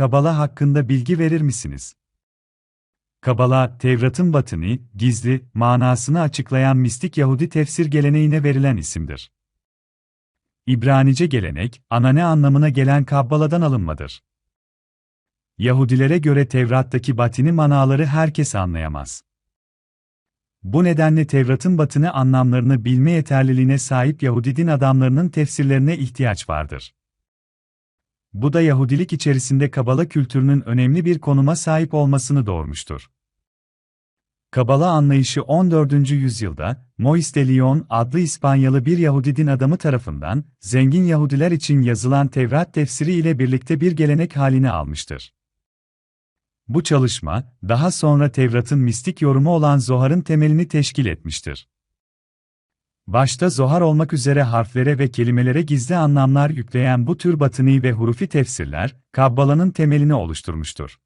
Kabala hakkında bilgi verir misiniz? Kabala, Tevrat'ın batını, gizli, manasını açıklayan mistik Yahudi tefsir geleneğine verilen isimdir. İbranice gelenek, anane anlamına gelen Kabbala'dan alınmadır. Yahudilere göre Tevrat'taki batini manaları herkes anlayamaz. Bu nedenle Tevrat'ın batını anlamlarını bilme yeterliliğine sahip Yahudi din adamlarının tefsirlerine ihtiyaç vardır. Bu da Yahudilik içerisinde Kabala kültürünün önemli bir konuma sahip olmasını doğurmuştur. Kabala anlayışı 14. yüzyılda, Mois de Leon adlı İspanyalı bir Yahudi din adamı tarafından, zengin Yahudiler için yazılan Tevrat tefsiri ile birlikte bir gelenek halini almıştır. Bu çalışma, daha sonra Tevrat'ın mistik yorumu olan Zohar'ın temelini teşkil etmiştir. Başta Zohar olmak üzere harflere ve kelimelere gizli anlamlar yükleyen bu tür batıni ve hurufi tefsirler, Kabbala'nın temelini oluşturmuştur.